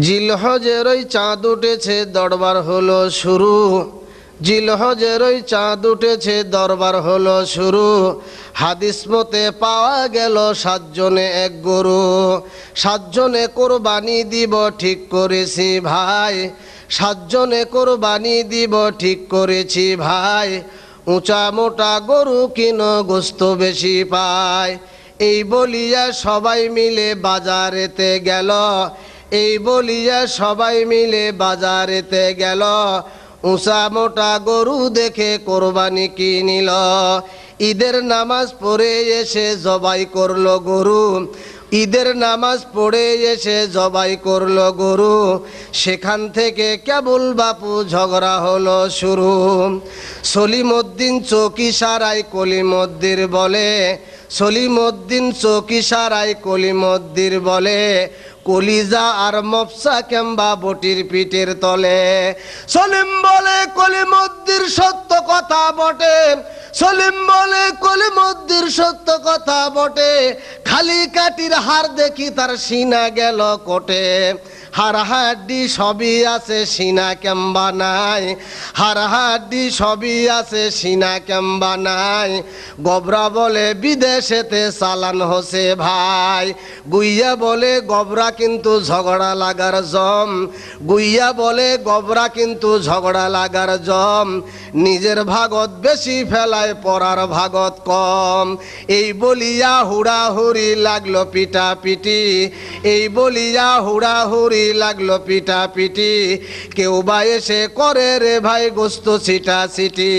জিলহজের ওই চাঁদ উঠেছে, দরবার হলো শুরু। জিলহজের ওই চাঁদ উঠেছে, দরবার হলো শুরু। হাদিস মতে পাওয়া গেল সাতজনে এক গরু। সাতজনে কোরবানি দিব, ঠিক করেছি ভাই। সাতজনে কোরবানি দিব, ঠিক করেছি ভাই। উঁচা মোটা গরু কিন, গোস্ত বেশি পায়। এই বলিয়া সবাই মিলে বাজারেতে গেল। এই বলিয়া সবাই মিলে বাজারেতে গেল। উঁচা মোটা গরু দেখে কোরবানি কিনিল ঈদের নামাজ পড়ে এসে জবাই করল গরু। ঈদের নামাজ পড়ে এসে জবাই করল গরু। সেখান থেকে কেবল বাপু ঝগড়া হলো শুরু। সলিমউদ্দিন চৌকি সারাই কলিমদ্দির বলে সলিমউদ্দিন চৌকি সারাই কলিমদ্দির বলে, কলিজা আর মফসা কেম্বা বটির পিঠের তলে। সলিম বলে, কলিমদ্দির সত্য কথা বটে। সলিম বলে, কলিমদ্দির সত্য কথা বটে। খালি কাটির হার দেখি তার সিনা গেল কোটে। হাড্ডি সবই আছে, সিনা কেম্বা নাই। হাড্ডি সবই আছে, সিনা কেম্বা নাই। গবরা বলে, বিদেশেতে চালান হসে ভাই। গুইয়া বলে, গবরা কিন্তু ঝগড়া লাগার জম। গুইয়া বলে, গবরা কিন্তু ঝগড়া লাগার জম। নিজের ভাগত বেশি ফেলায় পড়ার ভাগত কম। এই বলিয়া হুড়াহুড়ি লাগল পিটা পিটি এই বলিয়া হুড়াহুড়ি লাগল পিটা পিটি কেউ বা এসে করে রে ভাই গোস্ত ছিটা ছিটি।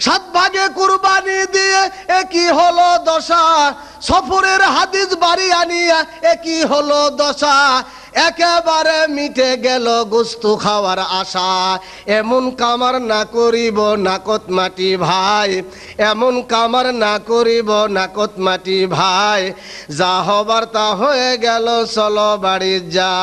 সাত ভাগে কুরবানি দিয়ে একই হলো দশা। সফরের হাদিস বাড়ি আনিয়া একই হলো দশা। একেবারে মিটে গেল গোস্তু খাওয়ার আশা। এমন কামার না করিব নাকত মাটি ভাই। এমন কামার না করিব নাকত মাটি ভাই। যা হবার তা হয়ে গেল চলো বাড়ি যা